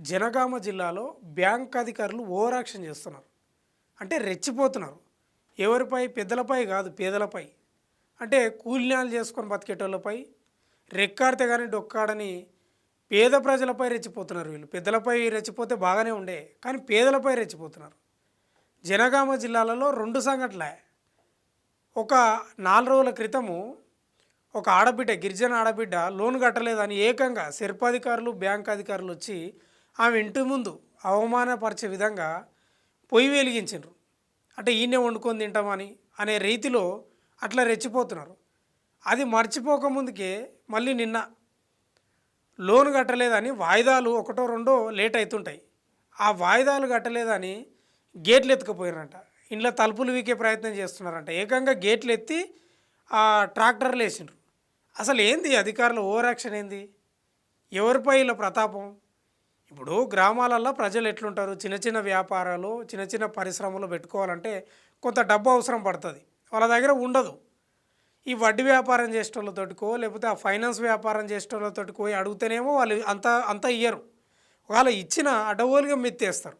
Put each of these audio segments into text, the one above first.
జనగామ జిల్లాలో బ్యాంక్ అధికారులు over action చేస్తున్నారు. అంటే రెచ్చిపోతున్నారు. ఎవరిపై? పెద్దలపై కాదు పేదలపై. అంటే కూలినాలు చేసుకొని బతికేటోళ్ళపై రెక్కాడితే కానీ డొక్కాడని పేద ప్రజలపై రెచ్చిపోతున్నారు వీళ్ళు. పెద్దలపై రెచ్చిపోతే బాగానే ఉండే కానీ పేదలపై రెచ్చిపోతున్నారు. జనగామ జిల్లాలలో రెండు సంఘటనలే. ఒక నాలుగు రోజుల క్రితము ఒక ఆడబిడ్డ గిరిజన ఆడబిడ్డ లోన్ కట్టలేదని ఏకంగా శిల్పాధికారులు బ్యాంక్ అధికారులు వచ్చి ఆమె ఇంటి ముందు అవమానపరిచే విధంగా పొయ్యి వెలిగించారు అంటే ఈయనే వండుకొని తింటామని అనే రీతిలో అట్లా రెచ్చిపోతున్నారు. అది మర్చిపోకముందుకే మళ్ళీ నిన్న లోన్ కట్టలేదని వాయిదాలు ఒకటో రెండో లేట్ అవుతుంటాయి ఆ వాయిదాలు కట్టలేదని గేట్లు ఎత్తుకుపోయారంట ఇంట్లో తలుపులు వీకే ప్రయత్నం చేస్తున్నారంట. ఏకంగా గేట్లు ఎత్తి ఆ ట్రాక్టర్లు వేసిండ్రు. అసలు ఏంది అధికారుల ఓవరాక్షన్ ఏంది? ఎవరిపై ఇలా ప్రతాపం? ఇప్పుడు గ్రామాలలో ప్రజలు ఎట్లుంటారు? చిన్న చిన్న వ్యాపారాలు చిన్న చిన్న పరిశ్రమలు పెట్టుకోవాలంటే కొంత డబ్బు అవసరం పడుతుంది. వాళ్ళ దగ్గర ఉండదు. ఈ వడ్డీ వ్యాపారం చేసేటోళ్ళతోటికో లేకపోతే ఆ ఫైనాన్స్ వ్యాపారం చేసేటోళ్ళతోటికో అడిగితేనేమో వాళ్ళు అంత అంత ఇయ్యరు. వాళ్ళు ఇచ్చిన అడవులుగా మిత్తేస్తారు.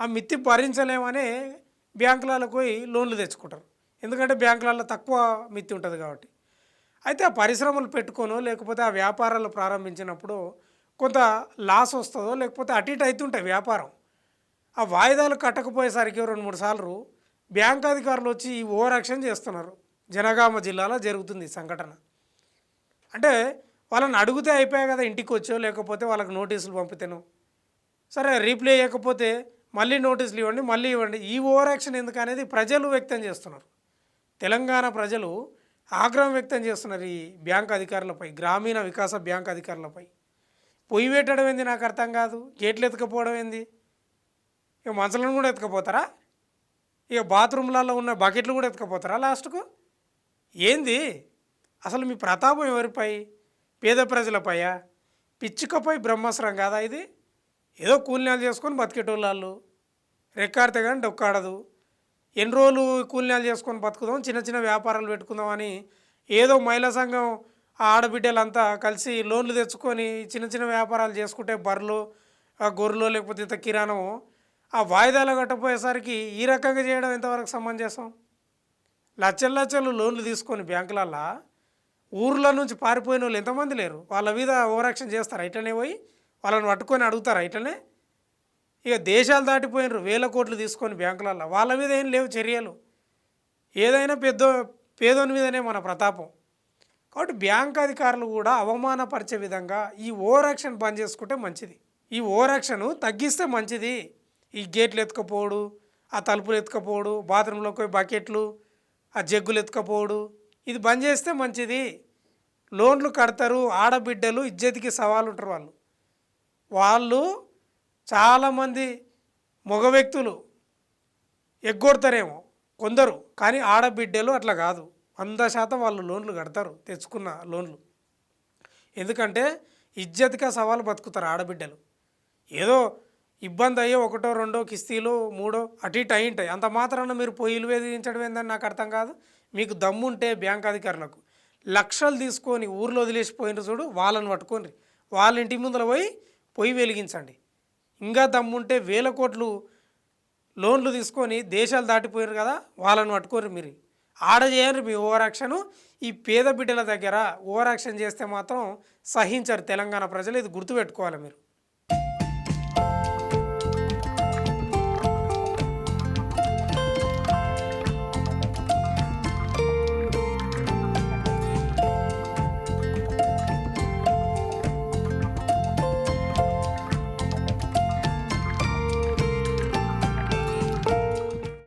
ఆ మిత్తి భరించలేమనే బ్యాంకులకు పోయి లోన్లు తెచ్చుకుంటారు. ఎందుకంటే బ్యాంకులలో తక్కువ మిత్తి ఉంటుంది కాబట్టి. అయితే ఆ పరిశ్రమలు పెట్టుకోను లేకపోతే ఆ వ్యాపారాలు ప్రారంభించినప్పుడు కొంత లాస్ వస్తుందో లేకపోతే అటు ఇటు అవుతుంటాయి వ్యాపారం. ఆ వాయిదాలు కట్టకపోయేసరికి రెండు మూడు సార్లు బ్యాంక్ అధికారులు వచ్చి ఈ ఓవర్ యాక్షన్ చేస్తున్నారు. జనగామ జిల్లాలో జరుగుతుంది ఈ సంఘటన. అంటే వాళ్ళని అడిగితే అయిపోయాయి కదా ఇంటికి వచ్చో లేకపోతే వాళ్ళకి నోటీసులు పంపితేను. సరే రీప్లే చేయకపోతే మళ్ళీ నోటీసులు ఇవ్వండి మళ్ళీ ఇవ్వండి. ఈ ఓవర్ యాక్షన్ ఎందుకు అనేది ప్రజలు వ్యక్తం చేస్తున్నారు. తెలంగాణ ప్రజలు ఆగ్రహం వ్యక్తం చేస్తున్నారు ఈ బ్యాంక్ అధికారులపై గ్రామీణ వికాస బ్యాంక్ అధికారులపై. పొయ్యి పెట్టడం ఏంది నాకు అర్థం కాదు? గేట్లు ఎత్తుకపోవడం ఏంది? ఇక మంచలను కూడా ఎత్తుకపోతారా? ఇక బాత్రూమ్లలో ఉన్న బకెట్లు కూడా ఎత్తుకపోతారా లాస్ట్కు? ఏంది? అసలు మీ ప్రతాపం ఎవరిపై? పేద ప్రజలపైయా పిచ్చుకపై బ్రహ్మాస్త్రం కాదా ఇది? ఏదో కూలినాలు చేసుకొని బతికేటోళ్ళు రెక్కాడితే కానీ డొక్కాడదు. ఎన్ని రోజులు కూలినాలు చేసుకొని బతుకుదాం చిన్న చిన్న వ్యాపారాలు పెట్టుకుందామని ఏదో మహిళా సంఘం ఆ ఆడబిడ్డలంతా కలిసి లోన్లు తెచ్చుకొని చిన్న చిన్న వ్యాపారాలు చేసుకుంటే బర్రెలు గొర్రెలు లేకపోతే ఇంత కిరాణము ఆ వాయిదాలు కట్టపోయేసరికి ఈ రకంగా చేయడం ఎంతవరకు సమంజసం? లక్షల లక్షలు లోన్లు తీసుకొని బ్యాంకులల్లో ఊర్ల నుంచి పారిపోయిన వాళ్ళు ఎంతమంది లేరు? వాళ్ళ మీద ఓవరాక్షన్ చేస్తారు? ఇట్లనే పోయి వాళ్ళని పట్టుకొని అడుగుతారు? ఇట్లనే? ఇక దేశాలు దాటిపోయినరు వేల కోట్లు తీసుకొని బ్యాంకులల్లో. వాళ్ళ మీద ఏం లేవు చర్యలు. ఏదైనా పెద్ద పేదోని మీదనే మన ప్రతాపం. కాబట్టి బ్యాంక్ అధికారులు కూడా అవమానపరిచే విధంగా ఈ ఓవర్ యాక్షన్ బంద్ చేసుకుంటే మంచిది. ఈ ఓవర్ యాక్షన్ తగ్గిస్తే మంచిది. ఈ గేట్లు ఎత్తుకపోడు ఆ తలుపులు ఎత్తుకపోడు బాత్రూంలోకి పోయి బకెట్లు ఆ జగ్గులు ఎత్తుకపోడు ఇది బంద్ చేస్తే మంచిది. లోన్లు కడతారు ఆడబిడ్డలు ఇజ్జతికి సవాలు ఉంటారు వాళ్ళు. వాళ్ళు చాలామంది మగ వ్యక్తులు ఎగ్గొడతారేమో కొందరు. కానీ ఆడబిడ్డలు అట్లా కాదు. వంద శాతం వాళ్ళు లోన్లు కడతారు తెచ్చుకున్న లోన్లు. ఎందుకంటే ఇజ్జతిగా సవాలు బతుకుతారు ఆడబిడ్డలు. ఏదో ఇబ్బంది అయ్యో ఒకటో రెండో కిస్తీలు మూడో అటు ఇటు అయి ఉంటాయి. అంత మాత్రాన మీరు పొయ్యిలు వేధించడం ఏందని నాకు అర్థం కాదు. మీకు దమ్ముంటే బ్యాంక్ అధికారులకు. లక్షలు తీసుకొని ఊర్లో వదిలేసిపోయిన చూడు వాళ్ళని పట్టుకోండి వాళ్ళ ఇంటి ముందర పోయి పొయ్యి వెలిగించండి. ఇంకా దమ్ముంటే వేల కోట్లు లోన్లు తీసుకొని దేశాలు దాటిపోయారు కదా వాళ్ళని పట్టుకోరు మీరు. ఆడ చేయరు మీ ఓవరాక్షను ఈ పేద బిడ్డల దగ్గర ఓవరాక్షన్ చేస్తే మాత్రం సహించరు తెలంగాణ ప్రజలు. ఇది గుర్తుపెట్టుకోవాలి మీరు.